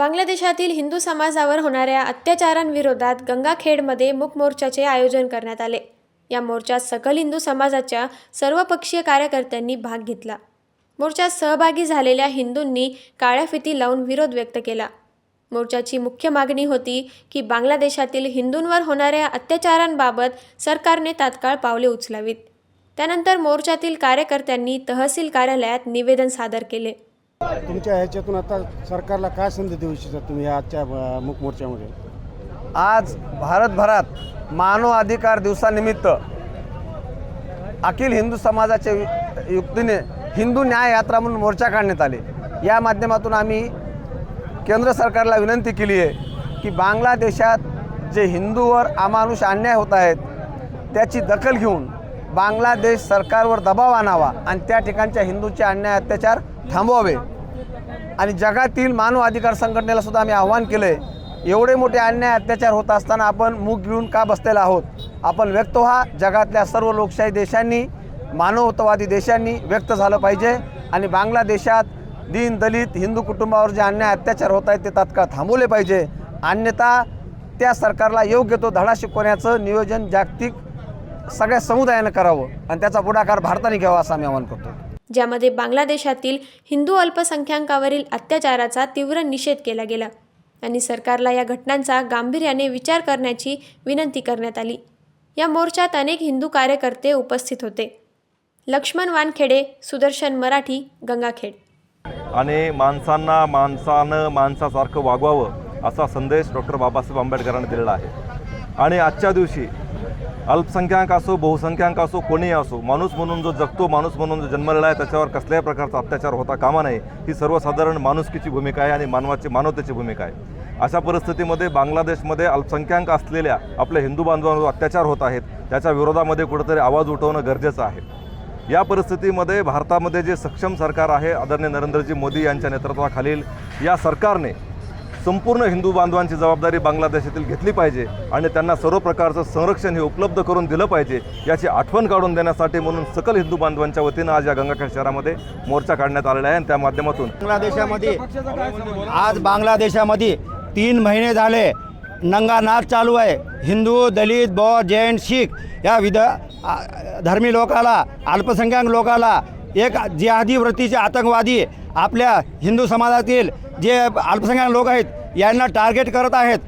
बांगलादेशातील हिंदू समाजावर होणाऱ्या अत्याचारांविरोधात गंगाखेडमध्ये मूक मोर्चाचे आयोजन करण्यात आले. या मोर्चात सकल हिंदू समाजाच्या सर्वपक्षीय कार्यकर्त्यांनी भाग घेतला. मोर्चात सहभागी झालेल्या हिंदूंनी काळ्या फिती लावून विरोध व्यक्त केला. मोर्चाची मुख्य मागणी होती की बांगलादेशातील हिंदूंवर होणाऱ्या अत्याचारांबाबत सरकारने तात्काळ पावले उचलावीत. त्यानंतर मोर्चातील कार्यकर्त्यांनी तहसील कार्यालयात निवेदन सादर केले. तुमच्या ह्याच्यातून आता सरकारला काय संधी देऊ इच्छिता तुम्ही आजच्या मूक मोर्चामध्ये? आज भारतभरात मानव अधिकार दिवसानिमित्त अखिल हिंदू समाजाच्या युक्तीने हिंदू न्याय यात्रा म्हणून मोर्चा काढण्यात आले. या माध्यमातून आम्ही केंद्र सरकारला विनंती केली आहे की बांगलादेशात जे हिंदूवर अमानुष अन्याय होत आहेत त्याची दखल घेऊन बांगलादेश सरकारवर दबाव आणावा आणि त्या ठिकाणच्या हिंदूचे अन्याय अत्याचार थांबवावे. आणि जगातील मानव अधिकार संघटनेला सुद्धा आम्ही आव्हान केलं आहे एवढे मोठे अन्याय अत्याचार होत असताना आपण मूग घेऊन का बसलेला आहोत? आपण व्यक्त व्हा. जगातल्या सर्व लोकशाही देशांनी मानवतावादी देशांनी व्यक्त झालं पाहिजे आणि बांगलादेशात दीन दलित हिंदू कुटुंबावर जे अन्याय अत्याचार होत आहेत ते तात्काळ थांबवले पाहिजे. अन्यथा त्या सरकारला योग्य तो धडा शिकवण्याचं नियोजन जागतिक सगळ्या समुदायानं करावं आणि त्याचा पुढाकार भारताने घ्यावा असं आम्ही आवाहन करतो. ज्यामध्ये बांगलादेशातील हिंदू अल्पसंख्याकावरील अत्याचाराचा तीव्र निषेध केला गेला आणि सरकारला या घटनांचा गांभीर्याने विचार करण्याची विनंती करण्यात आली. या मोर्चात अनेक हिंदू कार्यकर्ते उपस्थित होते. लक्ष्मण वानखेडे सुदर्शन मराठी गंगाखेड. आणि माणसांना माणसानं माणसासारखं वागवावं असा संदेश डॉक्टर बाबासाहेब आंबेडकरांनी दिलेला आहे. आणि आजच्या दिवशी अल्पसंख्याक असो बहुसंख्याक असो कोणीही असो माणूस म्हणून जो जगतो माणूस म्हणून जो जन्मलेला आहे त्याच्यावर कसल्याही प्रकारचा अत्याचार होता कामा नये. ही सर्वसाधारण माणुसकीची भूमिका आहे आणि मानवाची मानवतेची भूमिका आहे. अशा परिस्थितीमध्ये बांगलादेशमध्ये अल्पसंख्याक असलेल्या आपल्या हिंदू बांधवांवर अत्याचार होत आहेत. त्याच्या विरोधामध्ये कुठंतरी आवाज उठवणं गरजेचं आहे. या परिस्थितीमध्ये भारतामध्ये जे सक्षम सरकार आहे आदरणीय नरेंद्रजी मोदी यांच्या नेतृत्वाखालील या सरकारने संपूर्ण हिंदू बांधवांची जबाबदारी बांगलादेशातील घेतली पाहिजे आणि त्यांना सर्व प्रकारचं संरक्षण हे उपलब्ध करून दिलं पाहिजे याची आठवण काढून देण्यासाठी म्हणून सकल हिंदू बांधवांच्या वतीनं आज या गंगाखेड शहरामध्ये मोर्चा काढण्यात आलेला आहे आणि त्या माध्यमातून बांगलादेशामध्ये आज बांगलादेशामध्ये तीन महिने झाले. नंगानाथ चालू आहे. हिंदू दलित बौद्ध जैन शीख या विध धर्मी लोकाला अल्पसंख्याक लोकाला एक जिहादी वृत्तीचे आतंकवादी आपल्या हिंदू समाजातील जे अल्पसंख्याक लोक आहेत यांना टार्गेट करत आहेत.